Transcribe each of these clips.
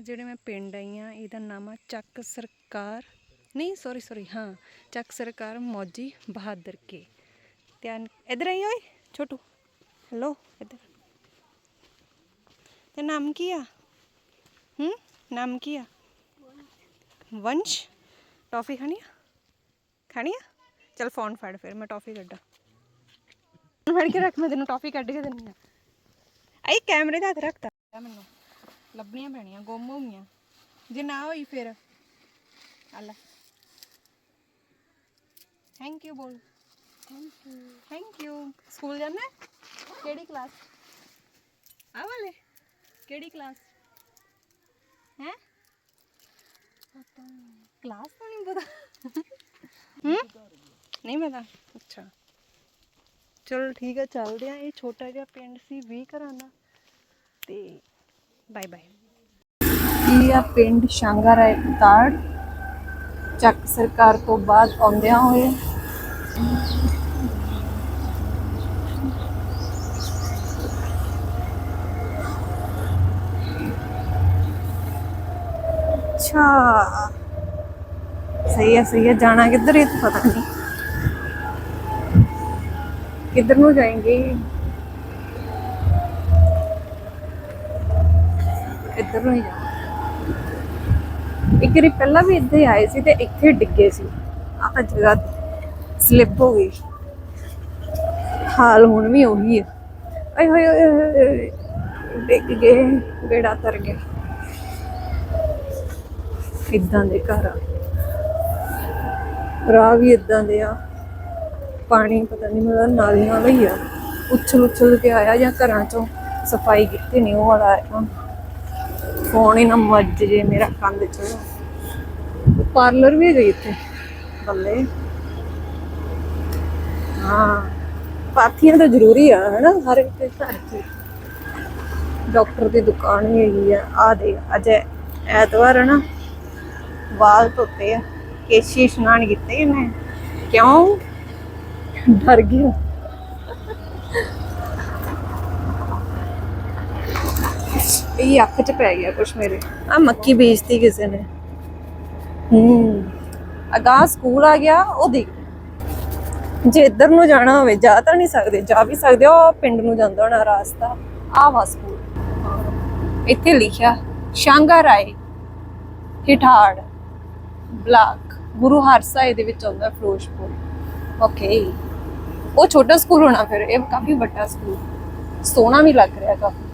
ਜਿਹੜੇ ਮੈਂ ਪਿੰਡ ਆਈ ਆ ਇਹਦਾ ਨਾਮ ਆ ਚੱਕ ਸਰਕਾਰ। ਨਹੀਂ ਸੌਰੀ ਸੌਰੀ ਹਾਂ, ਚੱਕ ਸਰਕਾਰ ਮੌਜੀ ਬਹਾਦਰ ਕੇ। ਧਿਆਨ, ਇਧਰ ਆਈ ਓਏ, ਛੋਟੂ। ਹੈਲੋ ਇਧਰ। ਤੇ ਨਾਮ ਕੀ ਆ? ਹੂੰ, ਨਾਮ ਕੀ ਆ? ਵੰਸ਼। ਟੌਫੀ ਖਾਣੀ ਆ? ਖਾਣੀ ਆ? ਚਲ ਫੋਨ ਫੜ ਫਿਰ, ਮੈਂ ਟੌਫੀ ਕੱਢਾਂ। ਫੜ ਕੇ ਰੱਖ, ਮੈਂ ਤੈਨੂੰ ਟੌਫੀ ਕੱਢ ਕੇ ਦਿੰਨੀ ਆ। ਆਈ, ਕੈਮਰੇ ਦਾ ਹੱਥ ਰੱਖਤਾ ਮੈਨੂੰ। ਲੱਭਣੀਆਂ ਪੈਣੀਆਂ ਗੁੰਮ ਹੋ ਗਈਆਂ। ਜੇ ਨਾ ਹੋਈ ਫਿਰ। ਆ ਲੈ। ਥੈਂਕ ਯੂ ਬੋਲ। Thank you thank you school ਜਾਣਾ? ਕਿਹੜੀ ਕਲਾਸ ਆ ਵਾਲੇ? ਕਿਹੜੀ ਕਲਾਸ ਹੈ? ਕਲਾਸ ਤਾਂ ਨਹੀਂ ਪਤਾ। ਹੂੰ? ਨਹੀਂ ਪਤਾ। ਅੱਛਾ। ਚਲੋ ਠੀਕ ਹੈ ਚੱਲਦੇ ਆ। ਇਹ ਛੋਟਾ ਜਿਹਾ ਪਿੰਡ ਸੀ 20 ਘਰਾਂ ਦਾ। ਤੇ ਬਾਏ ਬਾਏ ਇਹ ਆ ਪਿੰਡ ਸ਼ਾਂਗਾ ਤਾੜ। ਚੱਕ ਸਰਕਾਰ ਤੋਂ ਬਾਅਦ ਆਉਂਦਿਆਂ ਹੋਏ। ਅੱਛਾ। ਸਹੀ ਹੈ ਸਹੀ ਹੈ ਜਾਣਾ ਕਿੱਧਰ ਇਹ ਤਾਂ ਪਤਾ ਨਹੀਂ। ਕਿੱਧਰ ਨੂੰ ਜਾਏਗੇ? ਇੱਧਰ ਨੂੰ ਹੀ ਜਾਣਾ ਇੱਕ ਵਾਰੀ ਪਹਿਲਾਂ ਵੀ ਇੱਥੇ ਆਏ ਸੀ ਤੇ ਇੱਥੇ ਡਿੱਗੇ ਸੀ। ਆਹ ਜਗ੍ਹਾ ਸਲਿੱਪ ਹੋ ਗਈ। ਹਾਲ ਹੁਣ ਵੀ ਉਹੀ ਹੈ ਆਏ ਹੋਏ ਹੋਏ ਡਿੱਗ ਗਏ ਬੇੜਾ ਤਰ ਗਿਆ। ਇਦਾਂ ਦੇ ਘਰ ਆ। ਰਾਹ ਵੀ ਇਦਾਂ ਦੇ ਆ। ਪਾਣੀ ਪਤਾ ਨਹੀਂ ਮਤਲਬ ਨਾਲੀ ਨਾਲ ਹੀ ਆ। ਉਛਲ ਉਛਲ ਕੇ ਆਇਆ ਜਾਂ ਘਰਾਂ ਚੋਂ ਸਫ਼ਾਈ ਕੀਤੀ ਨਹੀਂ ਉਹ ਵਾਲਾ ਫੋਨ ਹੀ ਨਾ ਮੱਜ ਜੇ ਮੇਰਾ ਕੰਧ ਚ ਪਾਰਲਰ ਵੀ ਗਈ ਇੱਥੇ? ਬੱਲੇ। ਹਾਂ ਪਾਥੀਆਂ ਤਾਂ ਜ਼ਰੂਰੀ ਆ ਹੈਨਾ ਹਰ ਇੱਕ ਦੇ ਘਰ 'ਚ। ਡਾਕਟਰ ਦੀ ਦੁਕਾਨ ਵੀ ਹੈਗੀ ਆ। ਆ ਦੇ ਅੱਜ ਐਤਵਾਰ ਹੈ ਨਾ ਵਾਲ ਧੋਤੇ ਆ। ਕੇਸ਼ੀ ਇਸ਼ਨਾਨ ਕੀਤੇ ਇਹਨੇ। ਕਿਉਂ? ਡਰ ਗਿਆ ਇਹ ਅੱਖ 'ਚ ਪੈ ਗਿਆ ਕੁਛ ਮੇਰੇ। ਆ ਮੱਕੀ ਬੀਜਤੀ ਕਿਸੇ ਨੇ। ਹੂੰ। ਅਗਾ ਸਕੂਲ ਆ ਗਿਆ, ਉਹ ਦੇਖ। ਜੇ ਇੱਧਰ ਨੂੰ ਜਾਣਾ ਹੋਵੇ, ਜਾ ਤਾਂ ਨਹੀਂ ਸਕਦੇ, ਜਾ ਵੀ ਸਕਦੇ ਉਹ ਪਿੰਡ ਨੂੰ ਜਾਂਦਾ ਹੋਣਾ ਰਾਸਤਾ। ਆ ਵਾ ਸਕੂਲ। ਇੱਥੇ ਲਿਖਿਆ, ਸ਼ਾਂਗਾ ਰਾਏ, ਹਿਠਾੜ, ਬਲਾਕ, ਗੁਰੂ ਹਰਸਾਏ ਦੇ ਵਿੱਚ ਆਉਂਦਾ ਫਿਰੋਜ਼ਪੁਰ। ਓਕੇ। ਉਹ ਛੋਟਾ ਸਕੂਲ ਹੋਣਾ ਫਿਰ, ਇਹ ਕਾਫੀ ਵੱਡਾ ਸਕੂਲ। ਸੋਹਣਾ ਵੀ ਲੱਗ ਰਿਹਾ ਕਾਫੀ।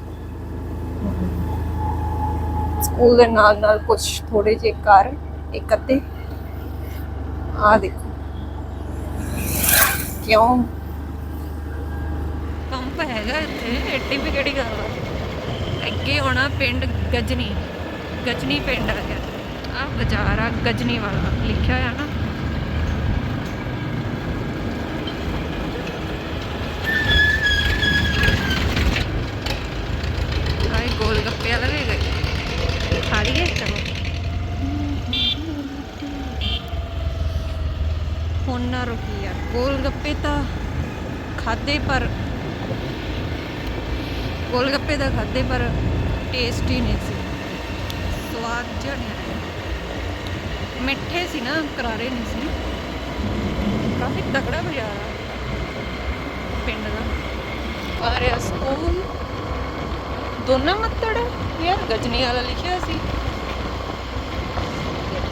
ਸਕੂਲ ਦੇ ਨਾਲ ਨਾਲ ਕੁਝ ਥੋੜੇ ਜਿਹੇ ਘਰ ਇੱਕ ਅੱਧੇ। ਆ ਦੇਖੋ। ਕਿਉਂ? ਪੰਪ ਹੈਗਾ ਇੱਥੇ ਐਡੀ ਵੀ ਕਿਹੜੀ ਗੱਲ ਆ? ਅੱਗੇ ਆਉਣਾ ਪਿੰਡ ਗਜਨੀ ਗਜਨੀ ਪਿੰਡ ਆ ਗਿਆ ਆ ਬਾਜ਼ਾਰ ਆ, ਗਜਨੀ ਵਾਲਾ, ਲਿਖਿਆ ਹੋਇਆ ਨਾ ਆਏ ਗੋਲ ਗੱਪੇ ਵਾਲਾ ਵੀ ਗਏ ਹੁਣ ਨਾ ਰੁਕੀ ਯਾਰ। ਗੋਲ ਗੱਪੇ ਤਾਂ ਖਾਦੇ ਪਰ ਗੋਲ ਗੱਪੇ ਤਾਂ ਖਾਦੇ ਪਰ ਟੇਸਟੀ ਨਹੀਂ ਸੀ। ਸਵਾਦ ਜਿਹਾ ਨਹੀਂ ਆਇਆ। ਮਿੱਠੇ ਸੀ ਨਾ, ਕਰਾਰੇ ਨਹੀਂ ਸੀ। ਕਾਫੀ ਤਕੜਾ ਬਾਜ਼ਾਰ ਆ। ਪਿੰਡ ਦਾ। ਆ ਰਿਹਾ ਸਕੂਲ। ਦੋਨਾਂ ਮੱਤੜ? ਯਾਰ ਗਜਨੀ ਵਾਲਾ ਲਿਖਿਆ ਸੀ।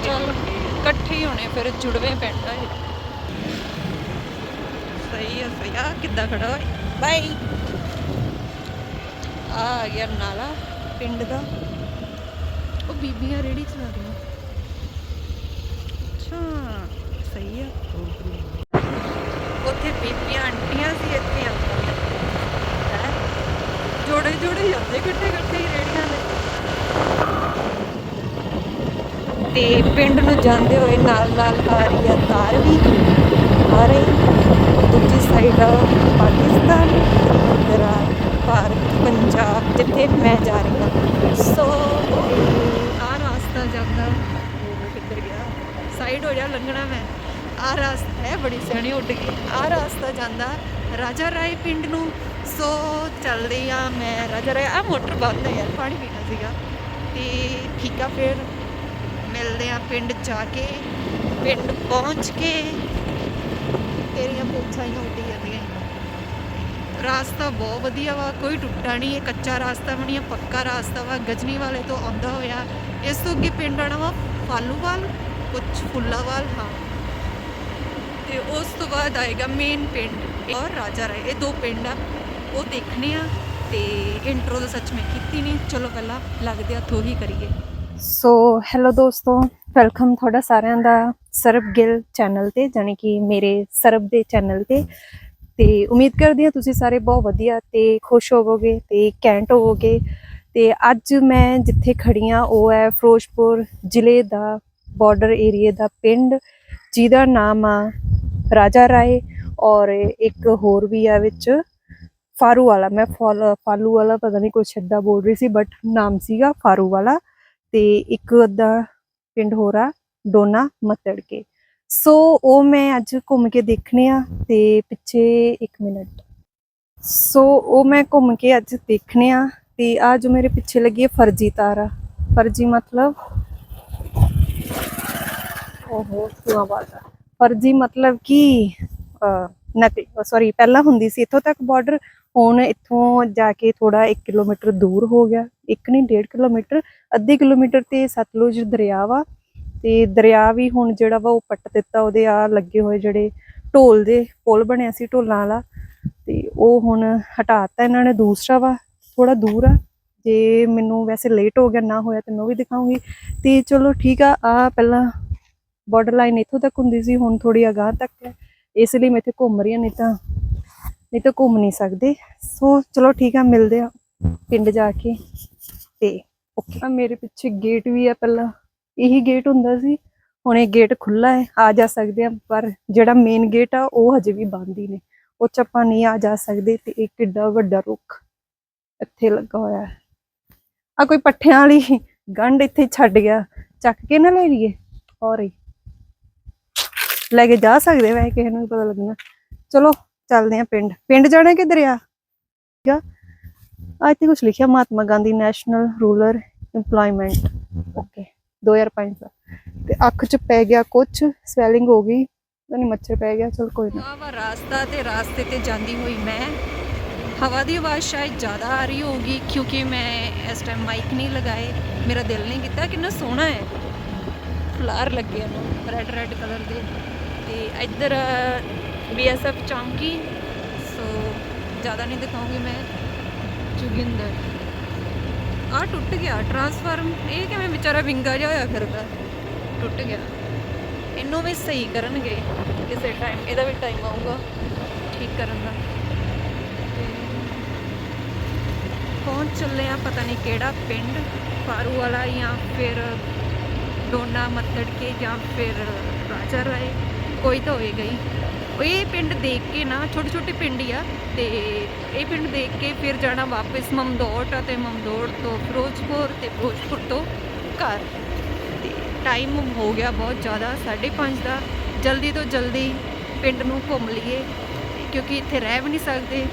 ਚਲ ਇਕੱਠੇ ਹੀ ਹੋਣੇ ਫਿਰ ਜੁੜਵੇਂ ਪਿੰਡ ਆ ਇਹ। ਸਹੀ ਆ ਸਹੀ ਆ। ਕਿੱਦਾਂ ਖੜਾ ਹੋਏ ਬਾਈ। ਆ ਗਿਆ ਨਾਲਾ ਪਿੰਡ ਦਾ। ਉਹ ਬੀਬੀਆਂ ਰੇੜੀ ਚਲਾ ਰਹੀਆਂ। ਅੱਛਾ ਸਹੀ ਆ। ਉੱਥੇ ਬੀਬੀਆਂ ਆਂਟੀਆਂ ਸੀ ਇੱਥੇ ਹੈ ਜੋੜੇ ਜੋੜੇ ਜਾਂਦੇ, ਇਕੱਠੇ ਇਕੱਠੇ ਹੀ ਰੇੜੀਆਂ ਦੇ। ਤੇ ਪਿੰਡ ਨੂੰ ਜਾਂਦੇ ਹੋਏ ਨਾਲ ਨਾਲ ਆ ਰਹੀ ਆ ਤਾਰ ਵੀ। ਆ ਰਹੀ ਦੂਜੀ ਸਾਈਡ ਪਾਕਿਸਤਾਨ, ਇੱਧਰ ਆ ਭਾਰਤ, ਪੰਜਾਬ, ਜਿੱਥੇ ਮੈਂ ਜਾ ਰਹੀ ਹਾਂ। ਸੋ ਆ ਰਾਸਤਾ ਜਾਂਦਾ ਕਿੱਧਰ ਗਿਆ? ਸਾਈਡ ਹੋ ਜਾ ਲੰਘਣਾ ਮੈਂ। ਆ ਰਾਸਤਾ ਹੈ ਬੜੀ ਸਿਆਣੀ ਉੱਡ ਗਈ। ਆ ਰਾਸਤਾ ਜਾਂਦਾ ਰਾਜਾ ਰਾਏ ਪਿੰਡ ਨੂੰ। ਸੋ ਚੱਲਦੀ ਆ, ਮੈਂ ਰਾਜਾ ਰਾਏ ਆ ਮੋਟਰ ਬੰਦ ਹੈ ਯਾਰ, ਪਾਣੀ ਪੀਣਾ ਸੀਗਾ। ਤੇ ਠੀਕ ਆ ਫਿਰ, ਮਿਲਦੇ ਆ ਪਿੰਡ ਜਾ ਕੇ, ਪਿੰਡ ਪਹੁੰਚ ਕੇ, ਤੇਰੀਆਂ ਪੁੱਛਾਂ ਹੀ ਉੱਡੀ ਜਾਂਦੀਆਂ ਰਾਸਤਾ ਬਹੁਤ ਵਧੀਆ ਵਾ, ਕੋਈ ਟੁੱਟਾ ਨਹੀਂ, ਇਹ ਕੱਚਾ ਰਾਸਤਾ ਬਣੀ ਆ ਪੱਕਾ ਰਾਸਤਾ ਵਾ ਗਜਨੀ ਵਾਲੇ ਤੋਂ ਆਉਂਦਾ ਹੋਇਆ। ਇਸ ਤੋਂ ਅੱਗੇ ਪਿੰਡ ਆਣਾ ਵਾ, ਫਾਲੂਵਾਲ, ਕੁਛ ਫੁੱਲਾਵਾਲ, ਹਾਂ। ਤੇ ਉਸ ਤੋਂ ਬਾਅਦ ਆਏਗਾ ਮੇਨ ਪਿੰਡ ਔਰ ਰਾਜਾ ਰਾਏ, ਇਹ ਦੋ ਪਿੰਡ ਆ। ਉਹ ਦੇਖਣੇ ਆ ਤੇ ਇੰਟਰੋ ਤਾਂ ਸੱਚ ਮੈਂ ਕੀਤੀ ਨਹੀਂ ਚਲੋ ਪਹਿਲਾਂ ਲੱਗਦੇ ਆ ਥੋ ਹੀ ਕਰੀਏ। ਸੋ ਹੈਲੋ ਦੋਸਤੋ ਵੈਲਕਮ ਤੁਹਾਡਾ ਸਾਰਿਆਂ ਦਾ ਸਰਬ ਗਿੱਲ ਚੈਨਲ ਤੇ ਜਾਨੀ ਕਿ ਮੇਰੇ ਸਰਬ ਦੇ ਚੈਨਲ ਤੇ। ਤੇ ਉਮੀਦ ਕਰਦੀ ਹਾਂ ਤੁਸੀਂ ਸਾਰੇ ਬਹੁਤ ਵਧੀਆ ਤੇ ਖੁਸ਼ ਹੋਵੋਗੇ ਤੇ ਕੈਂਟ ਹੋਵੋਗੇ। ਤੇ ਅੱਜ ਮੈਂ ਜਿੱਥੇ ਖੜੀ ਹਾਂ, ਉਹ ਹੈ ਫਿਰੋਜ਼ਪੁਰ ਜ਼ਿਲ੍ਹੇ ਦਾ ਬਾਰਡਰ ਏਰੀਆ ਦਾ ਪਿੰਡ, ਜਿਹਦਾ ਨਾਮ ਆ ਰਾਜਾ ਰਾਏ। ਔਰ ਇੱਕ ਹੋਰ ਵੀ ਆ ਵਿੱਚ। ਫਾਰੂ ਵਾਲਾ ਮੈਂ ਫਾਲ- ਫਾਲੂ ਵਾਲਾ ਪਤਾ ਨਹੀਂ ਕੁਛ ਏਦਾਂ ਬੋਲ ਰਹੀ ਸੀ ਬਟ ਨਾਮ ਸੀਗਾ ਫਾਰੂ ਵਾਲਾ ਤੇ ਇੱਕ ਅੱਧਾ ਪਿੰਡ ਹੋਰ ਆ ਡੋਨਾ ਮੱਤੜ ਕੇ ਸੋ ਉਹ ਮੈਂ ਅੱਜ ਘੁੰਮ ਕੇ ਦੇਖਣੇ ਆ ਤੇ ਪਿੱਛੇ 1 ਮਿੰਟ ਸੋ ਉਹ ਮੈਂ ਘੁੰਮ ਕੇ ਅੱਜ ਦੇਖਣੇ ਆ ਤੇ ਆ ਜੋ ਮੇਰੇ ਪਿੱਛੇ ਲੱਗੀ ਹੈ ਫਰਜੀ ਤਾਰ ਆ ਫਰਜੀ ਮਤਲਬ ਓਹੋ ਸੁਆ ਬਾਜ਼ਾ ਫਰਜੀ ਮਤਲਬ ਕਿ ਅਹ, ਨਕਲੀ ਸੌਰੀ ਪਹਿਲਾਂ ਹੁੰਦੀ ਸੀ ਇੱਥੋਂ ਤੱਕ ਬਾਰਡਰ ਹੁਣ ਇੱਥੋਂ ਜਾ ਕੇ ਥੋੜਾ 1 ਕਿਲੋਮੀਟਰ ਦੂਰ ਹੋ ਗਿਆ। ਇੱਕ ਨਹੀਂ 1.5 ਕਿਲੋਮੀਟਰ। ਅੱਧੇ ਕਿਲੋਮੀਟਰ ਤੇ ਸਤਲੁਜ ਦਰਿਆ ਵਾ ਤੇ ਦਰਿਆ ਵੀ ਹੁਣ ਜਿਹੜਾ ਵਾ ਉਹ ਪੱਟ ਦਿੱਤਾ, ਉਹਦੇ ਆ ਲੱਗੇ ਹੋਏ ਜਿਹੜੇ ਢੋਲ ਦੇ ਪੁਲ ਬਣਿਆ ਸੀ ਢੋਲਾਂ ਵਾਲਾ ਤੇ ਉਹ ਹੁਣ ਹਟਾਤਾ ਇਹਨਾਂ ਨੇ ਦੂਸਰਾ ਵਾ ਥੋੜਾ ਦੂਰ ਆ। ਜੇ ਮੈਨੂੰ ਵੈਸੇ ਲੇਟ ਹੋ ਗਿਆ, ਨਾ ਹੋਇਆ ਤੇ ਮੈਂ ਉਹ ਵੀ ਦਿਖਾਉਂਗੀ। ਤੇ ਚਲੋ ਠੀਕ ਆ ਆ ਪਹਿਲਾਂ ਬਾਰਡਰ ਲਾਈਨ ਇੱਥੋਂ ਤੱਕ ਹੁੰਦੀ ਸੀ, ਹੁਣ ਥੋੜੀ ਅਗਾਹ ਤੱਕ ਹੈ। ਇਸ ਲਈ ਮੈਂ ਇੱਥੇ ਘੁੰਮ ਰਹੀ ਹਾਂ, ਨਹੀਂ ਤਾਂ ਨਹੀਂ ਤਾਂ ਘੁੰਮ ਨਹੀਂ ਸਕਦੇ। ਸੋ ਚਲੋ ਠੀਕ ਆ ਮਿਲਦੇ ਆ ਪਿੰਡ ਜਾ ਕੇ। ਤੇ ਓਕੇ ਆ ਮੇਰੇ ਪਿੱਛੇ ਗੇਟ ਵੀ ਆ ਪਹਿਲਾਂ। ਇਹੀ ਗੇਟ ਹੁੰਦਾ ਸੀ। ਹੁਣ ਇਹ ਗੇਟ ਖੁੱਲਾ ਹੈ ਆ ਜਾ ਸਕਦੇ ਆ। ਪਰ ਜਿਹੜਾ ਮੇਨ ਗੇਟ ਆ ਉਹ ਹਜੇ ਵੀ ਬੰਦ ਹੀ ਨੇ। ਉਹ 'ਚ ਆਪਾਂ ਨਹੀਂ ਆ ਜਾ ਸਕਦੇ ਤੇ ਇੱਕ ਕਿੱਡਾ ਵੱਡਾ ਰੁੱਖ ਇੱਥੇ ਲੱਗਾ ਹੋਇਆ ਹੈ। ਆ ਕੋਈ ਪੱਠਿਆਂ ਵਾਲੀ ਗੰਢ ਇੱਥੇ ਛੱਡ ਗਿਆ। ਚੱਕ ਕੇ ਨਾ ਲੈ ਲਈਏ। ਔਰ ਲੈ ਕੇ ਜਾ ਸਕਦੇ ਵੈਸੇ ਕਿਸੇ ਨੂੰ ਵੀ ਪਤਾ ਲੱਗਣਾ। ਚਲੋ ਚੱਲਦੇ ਆ ਪਿੰਡ। ਪਿੰਡ ਜਾਣਾ ਕਿ ਦਰਿਆ? ਠੀਕ ਆ। ਆ ਇੱਥੇ ਕੁਝ ਲਿਖਿਆ, Mahatma Gandhi national rural employment okay 2005 ਦਾ। ਤੇ ਅੱਖ 'ਚ ਪੈ ਗਿਆ ਕੁਝ ਸਵੈਲਿੰਗ ਹੋ ਗਈ ਨਹੀਂ ਮੱਛਰ ਪੈ ਗਿਆ, ਚਲ ਕੋਈ ਨਾ। ਵਾ ਰਾਸਤਾ ਤੇ ਰਾਸਤੇ ਤੇ ਜਾਂਦੀ ਹੋਈ ਮੈਂ। ਹਵਾ ਦੀ ਆਵਾਜ਼ ਸ਼ਾਇਦ ਜ਼ਿਆਦਾ ਆ ਰਹੀ ਹੋਗੀ ਕਿਉਂਕਿ ਮੈਂ ਇਸ ਟਾਈਮ ਮਾਈਕ ਨਹੀਂ ਲਗਾਏ। ਮੇਰਾ ਦਿਲ ਨਹੀਂ ਕੀਤਾ, ਕਿੰਨਾ ਸੋਹਣਾ ਹੈ। ਫਲਾਰ ਲੱਗੇ ਨੂੰ ਰੈੱਡ ਰੈੱਡ ਕਲਰ ਦੇ। ਤੇ ਇੱਧਰ ਬੀਐਸਐਫ ਚੌਂਕੀ ਸੋ ਜ਼ਿਆਦਾ ਨਹੀਂ ਦਿਖਾਉਂਗੀ ਮੈਂ। ਜੋਗਿੰਦਰ। ਆ ਟੁੱਟ ਗਿਆ ਟਰਾਂਸਫਾਰਮ ਇਹ ਕਿਵੇਂ ਵਿਚਾਰਾ ਵਿੰਗਾ ਜਿਹਾ ਹੋਇਆ ਫਿਰਦਾ। ਟੁੱਟ ਗਿਆ। ਇਹਨੂੰ ਵੀ ਸਹੀ ਕਰਨਗੇ। ਕਿਸੇ ਟਾਈਮ ਇਹਦਾ ਵੀ ਟਾਈਮ ਆਊਗਾ। ਠੀਕ ਕਰਨ ਦਾ। ਤੇ ਪਹੁੰਚ ਚੱਲੇ ਆ, ਪਤਾ ਨਹੀਂ ਕਿਹੜਾ ਪਿੰਡ। ਫਾਰੂ ਵਾਲਾ ਜਾਂ ਫਿਰ ਡੋਨਾ ਮੱਤੜ ਕੇ ਜਾਂ ਫਿਰ ਰਾਜਾ ਰਾਏ। ਕੋਈ ਤਾਂ ਹੋਏਗਾ ਹੀ। ਇਹ ਪਿੰਡ ਦੇਖ ਕੇ ਨਾ, ਛੋਟੇ ਛੋਟੇ ਪਿੰਡ ਹੀ ਆ, ਤੇ ਇਹ ਪਿੰਡ ਦੇਖ ਕੇ ਫਿਰ ਜਾਣਾ ਵਾਪਸ ਮਮਦੋਟ ਅਤੇ ਮਮਦੋਟ ਤੋਂ ਫਿਰੋਜ਼ਪੁਰ ਤੇ ਫਿਰੋਜ਼ਪੁਰ ਤੋਂ ਘਰ। ਤੇ ਟਾਈਮ ਹੋ ਗਿਆ ਬਹੁਤ ਜ਼ਿਆਦਾ 5:30 ਦਾ। ਜਲਦੀ ਤੋਂ ਜਲਦੀ ਪਿੰਡ ਨੂੰ ਘੁੰਮ ਲਈਏ, ਕਿਉਂਕਿ ਇੱਥੇ ਰਹਿ ਵੀ ਨਹੀਂ ਸਕਦੇ।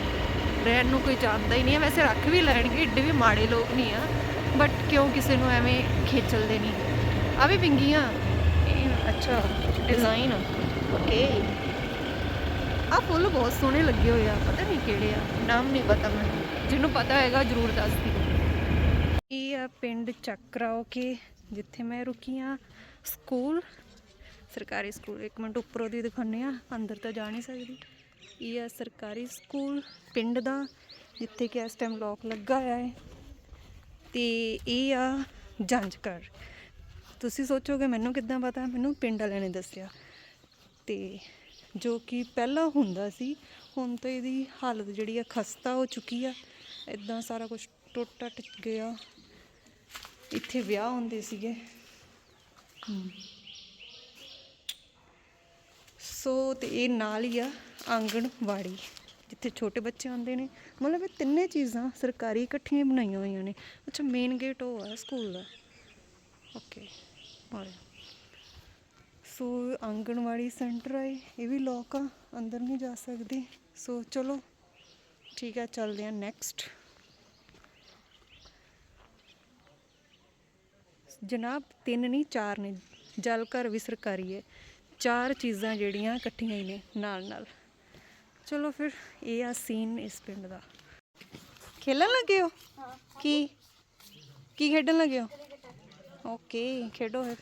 ਰਹਿਣ ਨੂੰ ਕੋਈ ਜਾਣਦਾ ਹੀ ਨਹੀਂ ਹੈ ਵੈਸੇ ਰੱਖ ਵੀ ਲੈਣਗੇ, ਏਡੇ ਵੀ ਮਾੜੇ ਲੋਕ ਨਹੀਂ ਆ ਬਟ ਕਿਉਂ ਕਿਸੇ ਨੂੰ ਐਵੇਂ ਖੇਚਲਦੇ ਨਹੀਂ। ਆ ਵੀ ਪਿੰਗੀਆਂ ਅੱਛਾ ਡਿਜ਼ਾਈਨ ਓਕੇ ਆ ਫੁੱਲ ਬਹੁਤ ਸੋਹਣੇ ਲੱਗੇ ਹੋਏ ਆ ਪਤਾ ਨਹੀਂ ਕਿਹੜੇ ਆ। ਨਾਮ ਨਹੀਂ ਪਤਾ ਮੈਨੂੰ। ਜਿਹਨੂੰ ਪਤਾ ਹੈਗਾ ਜਰੂਰ ਦੱਸ ਦਿਓ। ਇਹ ਆ ਪਿੰਡ ਚੱਕਰਾਓ ਕੇ ਜਿੱਥੇ ਮੈਂ ਰੁਕੀ ਆ। ਸਕੂਲ ਸਰਕਾਰੀ ਸਕੂਲ ਇੱਕ ਮਿੰਟ ਉੱਪਰੋਂ ਦੀ ਦਿਖਾਉਂਦੇ ਆ ਅੰਦਰ ਤਾਂ ਜਾ ਨਹੀਂ ਸਕਦੀ। ਇਹ ਆ ਸਰਕਾਰੀ ਸਕੂਲ ਪਿੰਡ ਦਾ ਜਿੱਥੇ ਕਿ ਇਸ ਟਾਈਮ ਲੋਕ ਲੱਗਾ ਹੋਇਆ ਹੈ। ਤੇ ਇਹ ਆ ਜੰਜਕਰ। ਤੁਸੀਂ ਸੋਚੋਗੇ ਮੈਨੂੰ ਕਿੱਦਾਂ ਪਤਾ? ਮੈਨੂੰ ਪਿੰਡ ਵਾਲਿਆਂ ਨੇ ਦੱਸਿਆ। ਤੇ ਜੋ ਕਿ ਪਹਿਲਾਂ ਹੁੰਦਾ ਸੀ, ਹੁਣ ਤਾਂ ਇਹਦੀ ਹਾਲਤ ਜਿਹੜੀ ਆ ਖਸਤਾ ਹੋ ਚੁੱਕੀ ਆ। ਇਦਾਂ ਸਾਰਾ ਕੁਝ ਟੁੱਟ ਟੱਟ ਗਿਆ। ਇੱਥੇ ਵਿਆਹ ਹੁੰਦੇ ਸੀਗੇ। ਸੋ ਤੇ ਇਹ ਨਾਲ ਹੀ ਆ ਆਂਗਣਵਾੜੀ, ਜਿੱਥੇ ਛੋਟੇ ਬੱਚੇ ਆਉਂਦੇ ਨੇ। ਮਤਲਬ ਇਹ ਤਿੰਨੇ ਚੀਜ਼ਾਂ ਸਰਕਾਰੀ ਇਕੱਠੀਆਂ ਬਣਾਈਆਂ ਹੋਈਆਂ ਨੇ। ਅੱਛਾ ਮੇਨ ਗੇਟ ਉਹ ਆ ਸਕੂਲ ਦਾ। ਓਕੇ ਮਾਰੇ ਸੋ ਆਂਗਣਵਾੜੀ ਸੈਂਟਰ ਹੈ ਇਹ ਵੀ ਲੋਕ ਆ ਅੰਦਰ ਨਹੀਂ ਜਾ ਸਕਦੇ। ਸੋ ਚਲੋ ਠੀਕ ਹੈ ਚੱਲਦੇ ਆ ਨੈਕਸਟ ਜਨਾਬ ਤਿੰਨ ਨਹੀਂ ਚਾਰ ਨੇ। ਜਲ ਘਰ ਵੀ ਸਰਕਾਰੀ ਹੈ। ਚਾਰ ਚੀਜ਼ਾਂ ਜਿਹੜੀਆਂ ਇਕੱਠੀਆਂ ਹੀ ਨੇ ਨਾਲ ਨਾਲ। ਚਲੋ ਫਿਰ ਇਹ ਆ ਸੀਨ ਇਸ ਪਿੰਡ ਦਾ। ਖੇਲਣ ਲੱਗੇ ਹੋ? ਕੀ? ਕੀ ਖੇਡਣ ਲੱਗੇ ਹੋ? ਓਕੇ ਖੇਡੋ ਫਿਰ।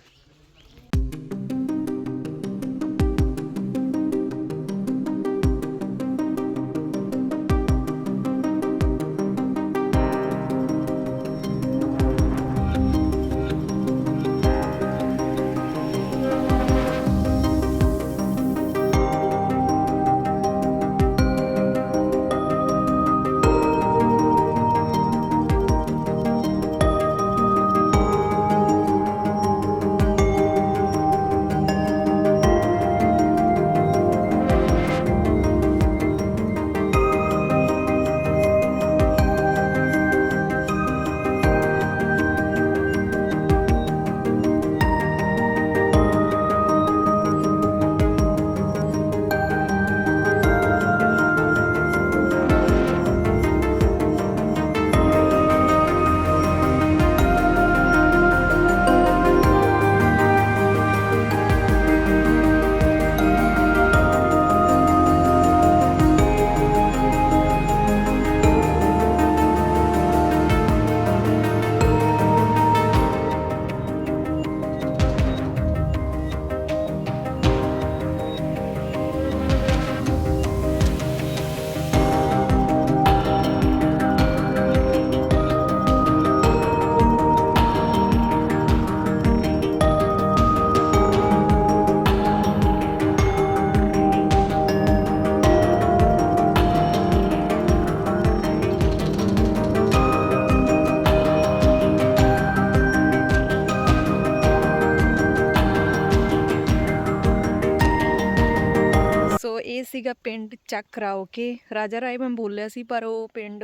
ਸੀਗਾ ਪਿੰਡ ਚੱਕ ਰਾਓ ਕੇ। ਰਾਜਾ ਰਾਏ ਮੈਂ ਬੋਲਿਆ ਸੀ, ਪਰ ਉਹ ਪਿੰਡ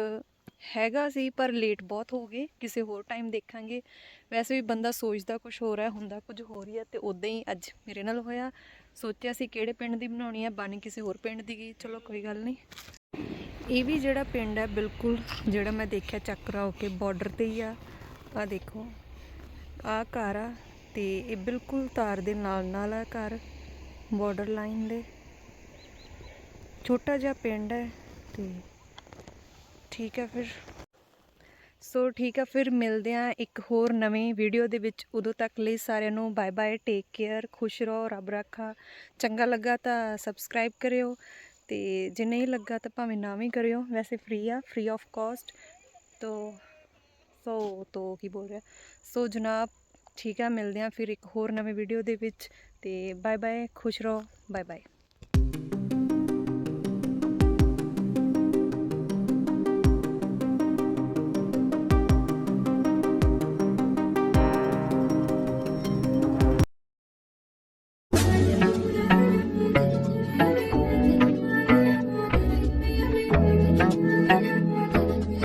ਹੈਗਾ ਸੀ, ਪਰ ਲੇਟ ਬਹੁਤ ਹੋ ਗਏ। ਕਿਸੇ ਹੋਰ ਟਾਈਮ ਦੇਖਾਂਗੇ। ਵੈਸੇ ਵੀ ਬੰਦਾ ਸੋਚਦਾ ਕੁਝ ਹੋਰ ਹੈ, ਹੁੰਦਾ ਕੁਝ ਹੋਰ ਹੀ ਹੈ ਤੇ ਉਦਾਂ ਹੀ ਅੱਜ ਮੇਰੇ ਨਾਲ ਹੋਇਆ। ਸੋਚਿਆ ਸੀ ਕਿਹੜੇ ਪਿੰਡ ਦੀ ਬਣਾਉਣੀ ਹੈ, ਬਣ ਕਿਸੇ ਹੋਰ ਪਿੰਡ ਦੀ ਗਈ। ਚਲੋ ਕੋਈ ਗੱਲ ਨਹੀਂ। ਇਹ ਵੀ ਜਿਹੜਾ ਪਿੰਡ ਹੈ, ਬਿਲਕੁਲ ਜਿਹੜਾ ਮੈਂ ਦੇਖਿਆ ਚੱਕ ਰਾਓ ਕੇ ਬਾਰਡਰ ਤੇ ਹੀ ਆ। ਆ ਦੇਖੋ ਆ ਘਰ ਆ ਤੇ ਇਹ ਬਿਲਕੁਲ ਤਾਰ ਦੇ ਨਾਲ ਨਾਲ ਆ ਘਰ ਬਾਰਡਰ ਲਾਈਨ ਦੇ। ਛੋਟਾ ਜਿਹਾ ਪਿੰਡ ਹੈ ਤੇ ਠੀਕ ਹੈ ਫਿਰ। ਸੋ ਠੀਕ ਆ ਫਿਰ ਮਿਲਦੇ ਆ ਇੱਕ ਹੋਰ ਨਵੀਂ ਵੀਡੀਓ ਦੇ ਵਿੱਚ। ਉਦੋਂ ਤੱਕ ਲਈ ਸਾਰਿਆਂ ਨੂੰ ਬਾਏ ਬਾਏ ਟੇਕ ਕੇਅਰ ਖੁਸ਼ ਰਹੋ, ਰੱਬ ਰੱਖਾ। ਚੰਗਾ ਲੱਗਾ ਤਾਂ ਸਬਸਕ੍ਰਾਈਬ ਕਰਿਓ ਤੇ ਜੇ ਨਹੀਂ ਲੱਗਾ ਤਾਂ ਭਾਵੇਂ ਨਾ ਵੀ ਕਰਿਓ। ਵੈਸੇ ਫ੍ਰੀ ਆ ਫ੍ਰੀ ਆਫ ਕਾਸਟ ਤੋ, ਸੋ, ਤੋ ਕੀ ਬੋਲ ਰਿਹਾ? ਸੋ ਜਨਾਬ, ਠੀਕ ਆ ਮਿਲਦੇ ਆ ਫਿਰ ਇੱਕ ਹੋਰ ਨਵੀਂ ਵੀਡੀਓ ਦੇ ਵਿੱਚ ਤੇ ਬਾਏ ਬਾਏ ਖੁਸ਼ ਰਹੋ ਬਾਏ ਬਾਏ